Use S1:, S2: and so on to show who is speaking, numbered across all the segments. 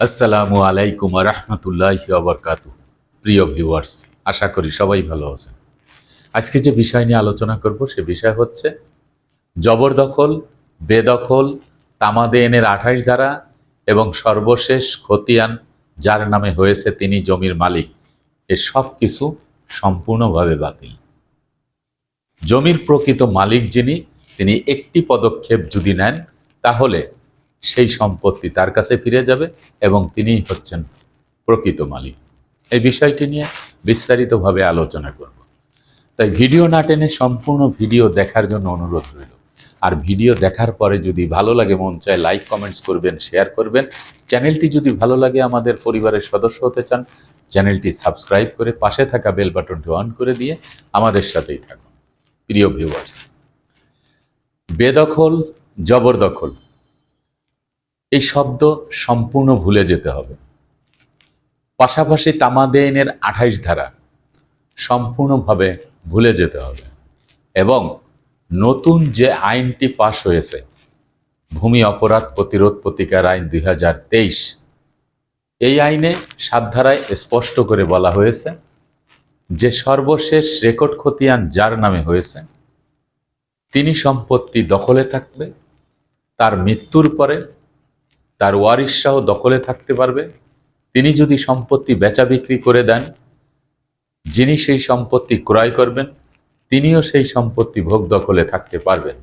S1: আসসালামু আলাইকুম রহমতুল্লাহ আবরকাত প্রিয় ভিউয়ার্স, আশা করি সবাই ভালো আছেন। আজকে যে বিষয় নিয়ে আলোচনা করব, সে বিষয় হচ্ছে জবরদখল, বেদখল, তামাদে এনের আঠাইশ ধারা এবং সর্বশেষ খতিয়ান যার নামে হয়েছে তিনি জমির মালিক। এ সব কিছু সম্পূর্ণভাবে বাতিল। জমির প্রকৃত মালিক যিনি, তিনি একটি পদক্ষেপ যদি নেন, তাহলে সেই সম্পত্তি তার কাছে ফিরে যাবে এবং তিনিই হচ্ছেন প্রকৃত মালিক। এই বিষয়টি নিয়ে বিস্তারিতভাবে আলোচনা করব। তাই ভিডিও না টেনে সম্পূর্ণ ভিডিও দেখার জন্য অনুরোধ রইল। আর ভিডিও দেখার পরে যদি ভালো লাগে, মন চায় লাইক, কমেন্টস করবেন, শেয়ার করবেন। চ্যানেলটি যদি ভালো লাগে, আমাদের পরিবারের সদস্য হতে চান, চ্যানেলটি সাবস্ক্রাইব করে পাশে থাকা বেল বাটনটি অন করে দিয়ে আমাদের সাথেই থাকুন। প্রিয় ভিউয়ার্স, বেদখল, জবরদখল এই শব্দ সম্পূর্ণ ভুলে যেতে হবে। পাশাপাশি তামাদেইনের আঠাইশ ধারা সম্পূর্ণভাবে ভুলে যেতে হবে এবং নতুন যে আইনটি পাশ হয়েছে, ভূমি অপরাধ প্রতিরোধ প্রতিকার আইন দুই হাজার তেইশ, এই আইনে সাত ধারায় স্পষ্ট করে বলা হয়েছে, যে সর্বশেষ রেকর্ড খতিয়ান যার নামে হয়েছে, তিনি সম্পত্তি দখলে থাকবে তার মৃত্যুর পরে তার ওয়ারিশাহ দখলে থাকতে পারবে। তিনি যদি সম্পত্তি বেচা বিক্রি করে দেন, যিনি সেই সম্পত্তি ক্রয় করবেন, তিনিও সেই সম্পত্তি ভোগ দখলে থাকতে পারবেন।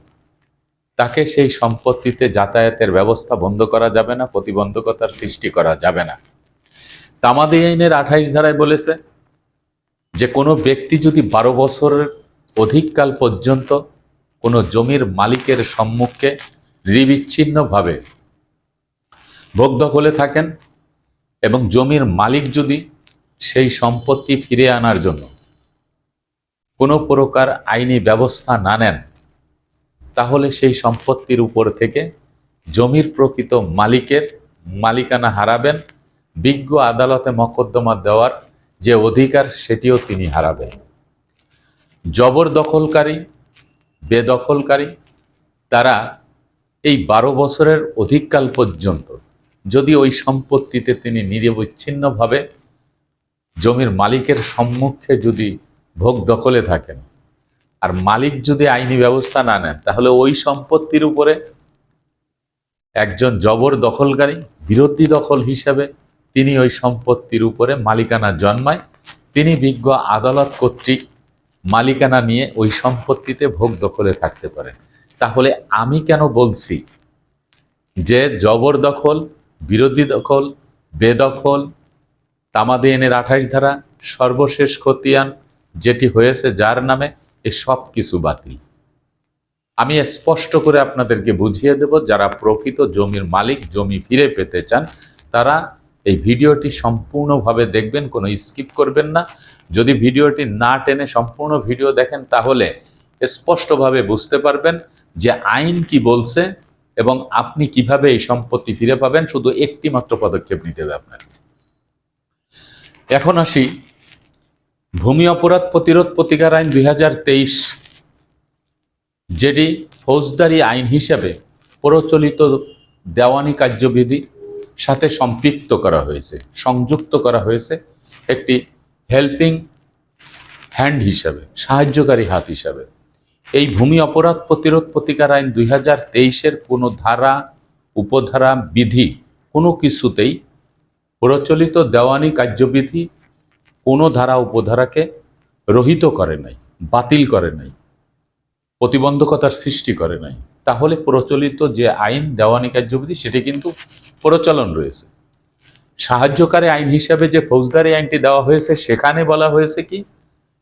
S1: তাকে সেই সম্পত্তিতে যাতায়াতের ব্যবস্থা বন্ধ করা যাবে না, প্রতিবন্ধকতার সৃষ্টি করা যাবে না। তামাদি আইনের আঠাইশ ধারায় বলেছে, যে কোনো ব্যক্তি যদি বারো বছরের অধিককাল পর্যন্ত কোনো জমির মালিকের সম্মুখে নিবিচ্ছিন্নভাবে ভোগ দখলে থাকেন এবং জমির মালিক যদি সেই সম্পত্তি ফিরে আনার জন্য কোনো প্রকার আইনি ব্যবস্থা না নেন, তাহলে সেই সম্পত্তির উপর থেকে জমির প্রকৃত মালিকের মালিকানা হারাবেন, বিজ্ঞ আদালতে মকদ্দমা দেওয়ার যে অধিকার সেটিও তিনি হারাবেন। জবরদখলকারী, বেদখলকারী, তারা এই বারো বছরের অধিককাল পর্যন্ত যদি ওই সম্পত্তিতে তিনি নিরবচ্ছিন্নভাবে জমির মালিকের সম্মুখে যদি ভোগ দখলে থাকেন, আর মালিক যদি আইনি ব্যবস্থা না নেন, তাহলে ওই সম্পত্তির উপরে একজন জবর দখলকারী, বিরোধী দখল হিসাবে তিনি ওই সম্পত্তির উপরে মালিকানা জন্মায়, তিনি বিজ্ঞ আদালত কর্তৃক মালিকানা নিয়ে ওই সম্পত্তিতে ভোগ দখলে থাকতে পারেন। তাহলে আমি কেন বলছি যে জবরদখল বিরোধী দখল, বেদখল, তামাদি এনের আঠাইশ ধারা, সর্বশেষ খতিয়ান যেটি হয়েছে যার নামে এ সব কিছু বাতিল। আমি স্পষ্ট করে আপনাদেরকে বুঝিয়ে দেব, যারা প্রকৃত জমির মালিক, জমি ফিরে পেতে চান, তারা এই ভিডিওটি সম্পূর্ণভাবে দেখবেন, কোনো স্কিপ করবেন না। যদি ভিডিওটি না টেনে সম্পূর্ণ ভিডিও দেখেন, তাহলে স্পষ্টভাবে বুঝতে পারবেন যে আইন কি বলছে এবং আপনি কীভাবে এই সম্পত্তি ফিরে পাবেন, শুধু একটি মাত্র পদক্ষেপ নিতে হবে আপনার এখন আসি, ভূমি অপরাধ প্রতিরোধ প্রতিকার আইন দুই হাজার তেইশ, যেটি ফৌজদারি আইন হিসাবে প্রচলিত দেওয়ানি কার্যবিধি সাথে সম্পৃক্ত করা হয়েছে, সংযুক্ত করা হয়েছে, একটি হেল্পিং হ্যান্ড হিসাবে, সাহায্যকারী হাত হিসাবে। এই ভূমি অপরাধ প্রতিরোধ প্রতিকার আইন দুই হাজার তেইশের কোনো ধারা উপধারা বিধি কোনো কিছুতেই প্রচলিত দেওয়ানি কার্যবিধি কোনো ধারা উপধারাকে রহিত করে নাই, বাতিল করে নাই, প্রতিবন্ধকতার সৃষ্টি করে নাই। তাহলে প্রচলিত যে আইন, দেওয়ানি কার্যবিধি, সেটি কিন্তু প্রচলন রয়েছে। সাহায্যকারী আইন হিসাবে যে ফৌজদারি আইনটি দেওয়া হয়েছে, সেখানে বলা হয়েছে কি,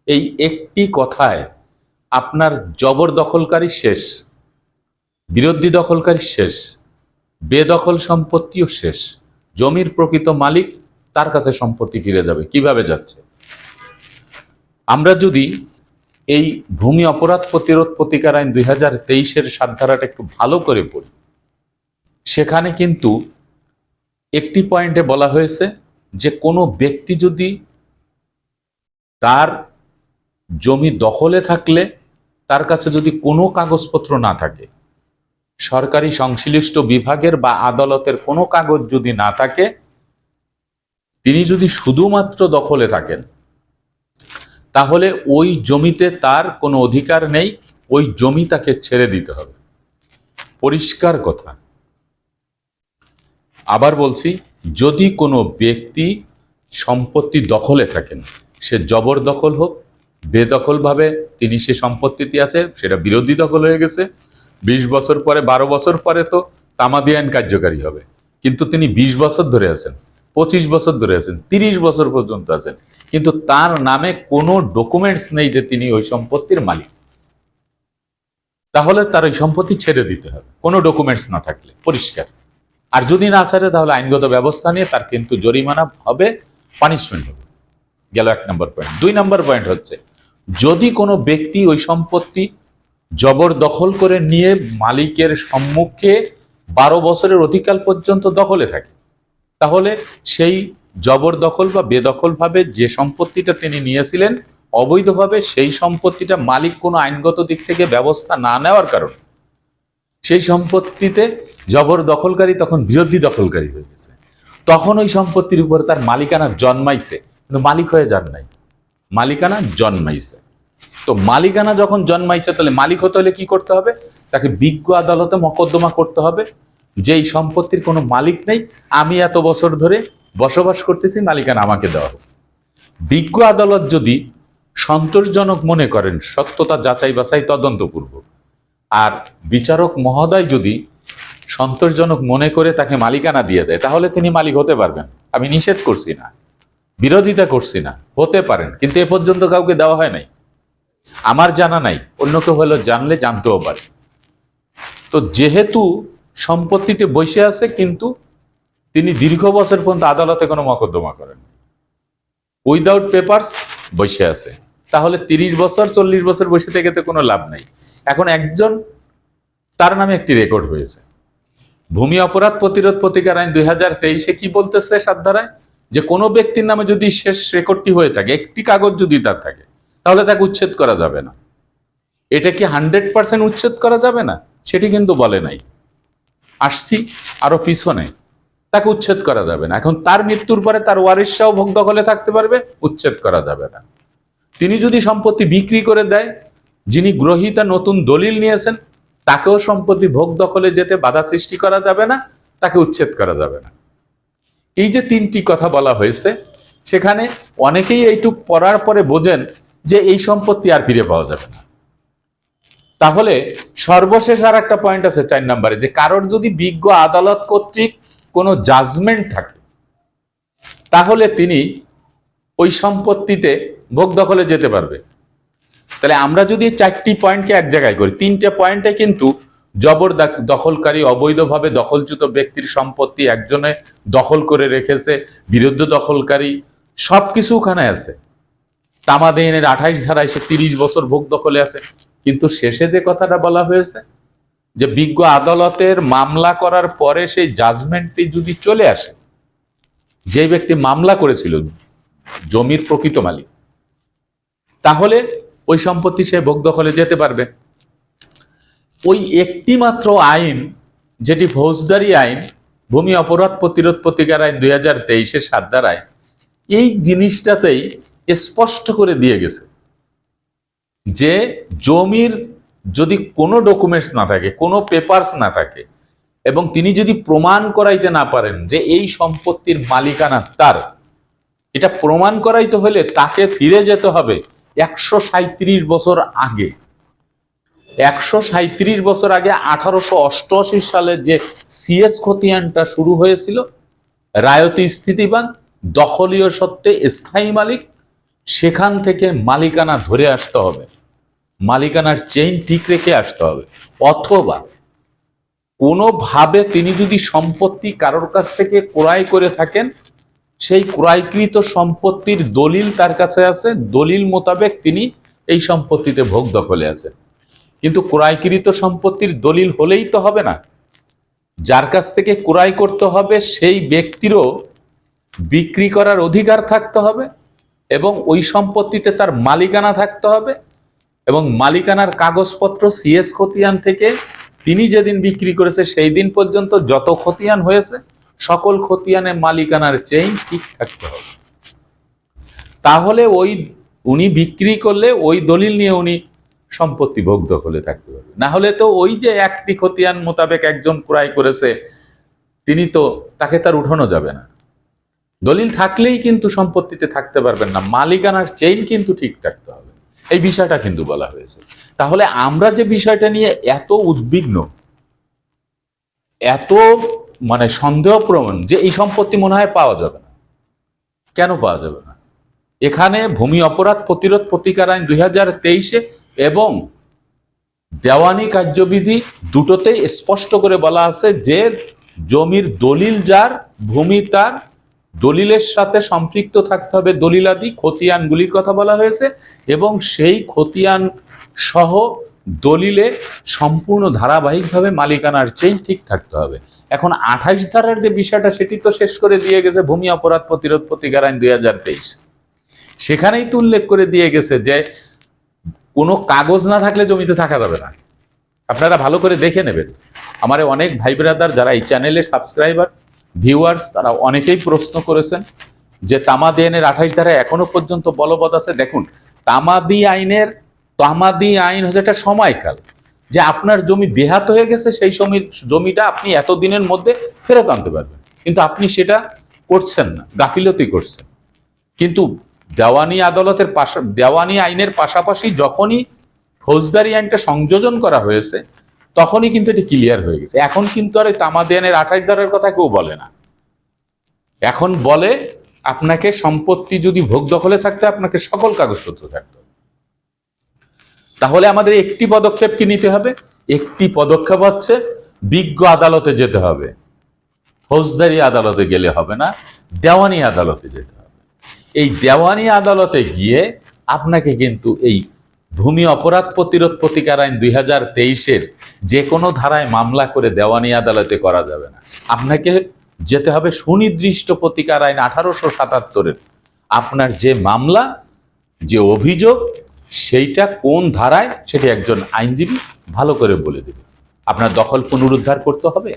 S1: এই একটি কথায় আপনার জবর দখলকারী শেষ, বিরোধী দখলকারী শেষ, বেদখল সম্পত্তিও শেষ, জমির প্রকৃত মালিক তার কাছে সম্পত্তি ফিরে যাবে, কীভাবে যাচ্ছে? আমরা যদি এই ভূমি অপরাধ প্রতিরোধ প্রতিকার আইন দুই হাজার তেইশের সাতধারাটা একটু ভালো করে পড়ি, সেখানে কিন্তু একটি পয়েন্টে বলা হয়েছে যে কোনো ব্যক্তি যদি তার জমি দখলে থাকলে তার কাছে যদি কোনো কাগজপত্র না থাকে, সরকারি সংশ্লিষ্ট বিভাগের বা আদালতের কোনো কাগজ যদি না থাকে, তিনি যদি শুধুমাত্র দখলে থাকেন, তাহলে ওই জমিতে তার কোনো অধিকার নেই, ওই জমি তাকে ছেড়ে দিতে হবে। পরিষ্কার কথা। আবার বলছি, যদি কোনো ব্যক্তি সম্পত্তি দখলে থাকেন, সে জবরদখল হোক বেদখলভাবে তিনি সে সম্পত্তিতে আছে, সেটা বিরোধী দখল হয়ে গেছে। বিশ বছর পরে, বারো বছর পরে তো তামাদি আইন কার্যকারী হবে। কিন্তু তিনি বিশ বছর ধরে আছেন, পঁচিশ বছর ধরে আছেন, তিরিশ বছর পর্যন্ত আছেন। কিন্তু তার নামে কোনো ডকুমেন্টস নেই যে তিনি ওই সম্পত্তির মালিক। তাহলে তার ওই সম্পত্তি ছেড়ে দিতে হবে, কোনো ডকুমেন্টস না থাকলে, পরিষ্কার। আর যদি না ছাড়ে, তাহলে আইনগত ব্যবস্থা নিয়ে তার কিন্তু জরিমানা হবে পানিশমেন্ট হবে। গেল এক নম্বর পয়েন্ট দুই নম্বর পয়েন্ট হচ্ছে যদি কোনো ব্যক্তি ওই সম্পত্তি জবরদখল করে নিয়ে মালিকের সম্মুখে বারো বছরের অধিকাল পর্যন্ত দখলে থাকে, তাহলে সেই জবরদখল বা বেদখলভাবে যে সম্পত্তিটা তিনি নিয়েছিলেন, অবৈধভাবে সেই সম্পত্তিটা মালিক কোনো আইনগত দিক থেকে ব্যবস্থা না নেওয়ার কারণে সেই সম্পত্তিতে জবরদখলকারী তখন বিরোধী দখলকারী হয়ে গেছে। তখন ওই সম্পত্তির উপরে তার মালিকানা জন্মাইছে, কিন্তু মালিক হয়ে যান নাই। মালিকানা জন্মাইছে। তো মালিকানা যখন জন্মাইছে, তাহলে মালিক হতে হলে কি করতে হবে? তাকে বিজ্ঞ আদালতে মকদ্দমা করতে হবে। যে এই সম্পত্তির কোনো মালিক নেই, আমি এত বছর ধরে বসবাস করতেছি, মালিকানা আমাকে দেওয়া বিজ্ঞ আদালত যদি সন্তোষজনক মনে করেন, সত্যতা যাচাই বাছাই তদন্তপূর্বক, আর বিচারক মহোদয় যদি সন্তোষজনক মনে করে তাকে মালিকানা দিয়ে দেয়, তাহলে তিনি মালিক হতে পারবেন। আমি নিষেধ করছি না, বিরোধিতা করছি না, হতে পারেন, কিন্তু এ পর্যন্ত কাউকে দেওয়া হয় নাই। আমার জানা নাই, অন্য কেউ হলো জানলে জানতেও পারে। তো যেহেতু সম্পত্তিতে বসে আছে, কিন্তু তিনি দীর্ঘ বছর পর্যন্ত আদালতে কোনো মকদ্দমা করেন উইদাউট পেপারস বসে আছে। তাহলে তিরিশ বছর, চল্লিশ বছর বসে থেকে তো কোনো লাভ নাই। এখন একজন, তার নামে একটি রেকর্ড হয়েছে। ভূমি অপরাধ প্রতিরোধ প্রতিকার আইন দুই হাজার তেইশে কি বলতেছে সাত ধারায় যে কোনো ব্যক্তির নামে যদি শেষ রেকর্ডটি হয়ে থাকে, একটি কাগজ যদি তার থাকে তাহলে তাকে উচ্ছেদ করা যাবে না। এটা কি হান্ড্রেড পার্সেন্ট উচ্ছেদ করা যাবে না? সেটি কিন্তু বলে নাই। আসছি, আরও পিছনে। তাকে উচ্ছেদ করা যাবে না। এখন তার মৃত্যুর পরে তার ওয়ারিশাও ভোগ দখলে থাকতে পারবে, উচ্ছেদ করা যাবে না। তিনি যদি সম্পত্তি বিক্রি করে দেয়, যিনি গ্রহীতা নতুন দলিল নিয়েছেন, তাকেও সম্পত্তি ভোগ দখলে যেতে বাধা সৃষ্টি করা যাবে না, তাকে উচ্ছেদ করা যাবে না। এই যে তিনটি কথা বলা হয়েছে, সেখানে অনেকেই এইটুক পড়ার পরে বোঝেন যে এই সম্পত্তি আর ফিরে পাওয়া যাবে না। তাহলে সর্বশেষ আর একটা পয়েন্ট আছে চার নম্বরে, যে কারোর যদি বিজ্ঞ আদালত কর্তৃক কোনো জাজমেন্ট থাকে, তাহলে তিনি ওই সম্পত্তিতে ভোগ দখলে যেতে পারবে। তাহলে আমরা যদি চারটি পয়েন্টকে এক জায়গায় করি, তিনটে পয়েন্টে কিন্তু জবর দাখ- দখলকারী অবৈধভাবে দখলচ্যুত ব্যক্তির সম্পত্তি একজনে দখল করে রেখেছে, বিরুদ্ধ দখলকারী সব কিছু ওখানে আছে। তামাদেনের আঠাইশ ধারায় সে তিরিশ বছর ভোগ দখলে আছে। কিন্তু শেষে যে কথাটা বলা হয়েছে, যে বিজ্ঞ আদালতের মামলা করার পরে সেই জাজমেন্টটি যদি চলে আসে, যে ব্যক্তি মামলা করেছিল, জমির প্রকৃত মালিক, তাহলে ওই সম্পত্তি সে ভোগ দখলে যেতে পারবে। ওই একটি মাত্র আইন, যেটি ফৌজদারি আইন, ভূমি অপরাধ প্রতিরোধ প্রতিকার আইন দুই হাজার তেইশের সাত ধারায়, এই জিনিসটাতেই স্পষ্ট করে দিয়ে গেছে যে জমির যদি কোনো ডকুমেন্টস না থাকে, কোনো পেপারস না থাকে, এবং তিনি যদি প্রমাণ করাইতে না পারেন যে এই সম্পত্তির মালিকানা তার, এটা প্রমাণ করাইতে হলে তাকে ফিরে যেতে হবে একশো সাঁত্রিশ বছর আগে। একশো সাঁত্রিশ বছর আগে আঠারোশো অষ্টআশি সালে যে সিএস খতিয়ানটা শুরু হয়েছিল, রায়তি স্থিতিবান, দখলীয় সত্ত্বে স্থায়ী মালিক সেখান থেকে মালিকানা ধরে আসতে হবে। মালিকানার চেইন ঠিক রেখে আসতে হবে। অথবা কোনোভাবে তিনি যদি সম্পত্তি কারোর কাছ থেকে ক্রয় করে থাকেন, সেই ক্রয়কৃত সম্পত্তির দলিল তার কাছে আছে, দলিল মোতাবেক তিনি এই সম্পত্তিতে ভোগ দখলে আছেন। কিন্তু ক্রয়কৃত সম্পত্তির দলিল হলেই তো হবে না। যার কাছ থেকে ক্রয় করতে হবে, সেই ব্যক্তিরও বিক্রি করার অধিকার থাকতে হবে। এবং ওই সম্পত্তিতে তার মালিকানা থাকতে হবে এবং মালিকানার কাগজপত্র সিএস খতিয়ান থেকে তিনি যেদিন বিক্রি করেছে সেই দিন পর্যন্ত যত খতিয়ান হয়েছে, সকল খতিয়ানের মালিকানার চেইন ঠিক থাকতে হবে। তাহলে ওই উনি বিক্রি করলে ওই দলিল নিয়ে উনি সম্পত্তি ভোগ দখলে থাকতে পারবে না হলে তো ওই যে একটি খতিয়ান মোতাবেক একজন ক্রয় করেছে, তিনি তো তাকে তার উঠানো যাবে না। দলিল থাকলেই কিন্তু সম্পত্তিতে থাকতে পারবেন না। মালিকানার চেইন কিন্তু ঠিক থাকতে হবে। এই বিষয়টা কিন্তু বলা হয়েছে। তাহলে আমরা যে বিষয়টা নিয়ে এত উদ্বিগ্ন, এত মানে সন্দেহ প্রমাণ যে এই সম্পত্তি মনে হয় পাওয়া যাবে না। কেন পাওয়া যাবে না? এখানে ভূমি অপরাধ প্রতিরোধ প্রতিকার আইন দুই হাজার তেইশে এবং দেওয়ানি কার্যবিধি দুটোতেই স্পষ্ট করে বলা আছে যে জমির দলিল যার, ভূমি তার দলিলের সাথে সম্পৃক্ত থাকতে হবে দলিলাদি, খতিয়ানগুলির কথা বলা হয়েছে এবং সেই খতিয়ান সহ দলিলে সম্পূর্ণ ধারাবাহিকভাবে মালিকানার চেইন ঠিক থাকতে হবে। এখন আঠাইশ ধারার যে বিষয়টা, সেটি তো শেষ করে দিয়ে গেছে ভূমি অপরাধ প্রতিরোধ প্রতিকার আইন দুই হাজার তেইশ। সেখানেই তো উল্লেখ করে দিয়ে গেছে যে কোনো কাগজ না থাকলে জমিতে থাকা যাবে না। আপনারা ভালো করে দেখে নেবেন। আমার অনেক ভাই ব্রাদার যারা এই চ্যানেলের সাবস্ক্রাইবার ভিউয়ার্স তারা অনেকেই প্রশ্ন করেছেন যে তামাদি আইনের আঠাশ ধারা এখনও পর্যন্ত বলবৎ আছে। দেখুন, তামাদি আইনের, তামাদি আইন হচ্ছে একটা সময়কাল। যে আপনার জমি বেহাত হয়ে গেছে, সেই জমি জমিটা আপনি এতদিনের মধ্যে ফেরত আনতে পারবেন। কিন্তু আপনি সেটা করছেন না, গাফিলতি করছেন। কিন্তু দেওয়ানি আদালতের পাশা, দেওয়ানি আইনের পাশাপাশি যখনই ফৌজদারি আইনটা সংযোজন করা হয়েছে তখনই কিন্তু এটি ক্লিয়ার হয়ে গেছে। এখন কিন্তু আর এই তামাদিয়ানের আঠাশ ধারার কথা কেউ বলে না। এখন বলে আপনাকে সম্পত্তি যদি ভোগ দখলে থাকতে আপনাকে সকল কাগজপত্র থাকতে তাহলে আমাদের একটি পদক্ষেপ কি নিতে হবে? একটি পদক্ষেপ হচ্ছে বিজ্ঞ আদালতে যেতে হবে। ফৌজদারি আদালতে গেলে হবে না, দেওয়ানি আদালতে যেতে হবে। এই দেওয়ানি আদালতে গিয়ে আপনাকে কিন্তু এই ভূমি অপরাধ প্রতিরোধ প্রতিকার আইন দুই হাজার তেইশের যে কোনো ধারায় মামলা করে দেওয়ানি আদালতে করা যাবে না। আপনাকে যেতে হবে সুনির্দিষ্ট প্রতিকার আইন আঠারোশো সাতাত্তরের। আপনার যে মামলা, যে অভিযোগ, সেইটা কোন ধারায়, সেটি একজন আইনজীবী ভালো করে বলে দেবে। আপনার দখল পুনরুদ্ধার করতে হবে,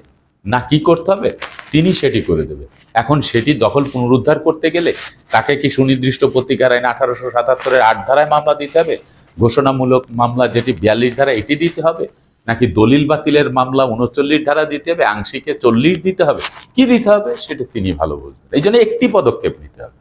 S1: না কি করতে হবে, তিনি সেটি করে দেবে। এখন সেটি দখল পুনরুদ্ধার করতে গেলে তাকে কি সুনির্দিষ্ট প্রতিকার আইন আঠারোশো সাতাত্তরের আট ধারায় মামলা দিতে হবে? ঘোষণামূলক মামলা যেটি বিয়াল্লিশ ধারা এটি দিতে হবে নাকি দলিল বাতিলের মামলা উনচল্লিশ ধারা দিতে হবে, আংশিকে চল্লিশ দিতে হবে? কি দিতে হবে? সেটা তিনি ভালো বুঝবেন। এই জন্য একটি পদক্ষেপ নিতে হবে।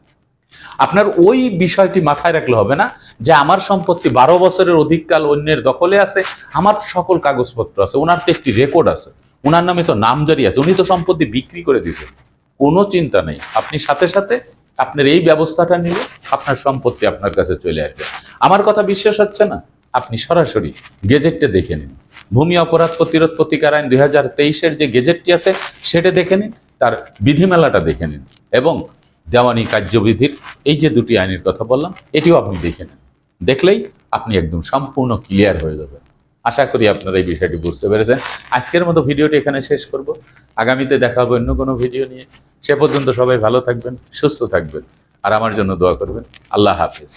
S1: আপনার ওই বিষয়টি মাথায় রাখলে হবে না যে আমার সম্পত্তি বারো বছরের অধিককাল অন্যের দখলে আছে, আমার সকল কাগজপত্র আছে, ওনার তো একটি রেকর্ড আছে, ওনার নামে তো নামজারি আছে, উনি তো সম্পত্তি বিক্রি করে দিয়েছেন। কোনো চিন্তা নেই। আপনি সাথে সাথে আপনার এই ব্যবস্থাটা নিলে আপনার সম্পত্তি আপনার কাছে চলে আসবে। আমার কথা বিশ্বাস হচ্ছে না? আপনি সরাসরি গেজেটটা দেখে নিন। ভূমি অপরাধ প্রতিরোধ প্রতিকার আইন দুই হাজার তেইশের যে গেজেটটি আছে, সেটা দেখে নিন, তার বিধিমেলাটা দেখে নিন এবং দেওয়ানি কার্যবিধির এই যে দুটি আইনের কথা বললাম, এটিও আপনি দেখে নেন। দেখলেই আপনি একদম সম্পূর্ণ ক্লিয়ার হয়ে যাবেন। আশা করি আপনারা এই বিষয়টি বুঝতে পেরেছেন। আজকের মতো ভিডিওটি এখানে শেষ করব। আগামীতে দেখা হবে অন্য কোনো ভিডিও নিয়ে। সে পর্যন্ত সবাই ভালো থাকবেন, সুস্থ থাকবেন। আর আমার জন্য দোয়া করবেন। আল্লাহ হাফিজ।